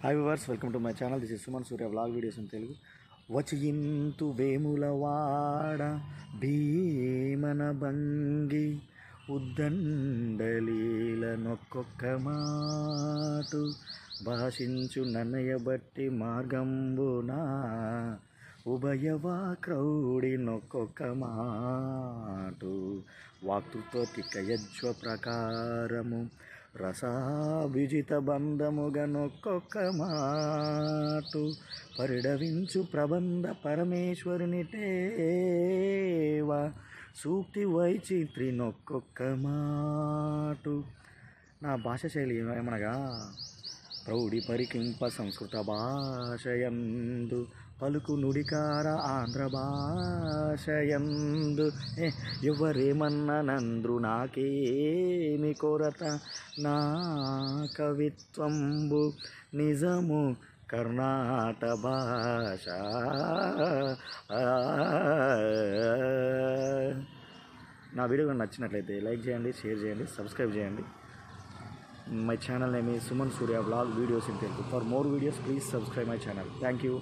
Hi viewers welcome to my channel this is Suman Surya vlog videos in Telugu వచియింతు Vemulawada Bhimana భంగి ఉద్దండలీల నొక్కొక్క మాటు భాషించు నన్నయ బట్టి మార్గంబునా ఉభయవా క్రౌడి నొక్కొక్క మాటు వాక్తృత్వ యజ్వ ప్రకారము రసాభిజిత బంధముగా నొక్కొక్క మాటు పరిడవించు ప్రబంధ పరమేశ్వరుని టేవా సూక్తి వైచిత్రి నొక్కొక్క మాటు నా భాష శైలి ఏమనగా ప్రౌఢి పరికింప సంస్కృత భాషయందు పలుకు నుడికార ఆంధ్ర భాషయందు. ఏ, ఎవరేమన్నా నందు నాకేమి కొరత? నా కవిత్వంబు నిజము కర్ణాట భాష. నా వీడియో నచ్చినట్లయితే లైక్ చేయండి షేర్ చేయండి సబ్స్క్రైబ్ చేయండి. My channel name Suman Surya blog videos in Telugu for more videos please subscribe my channel thank you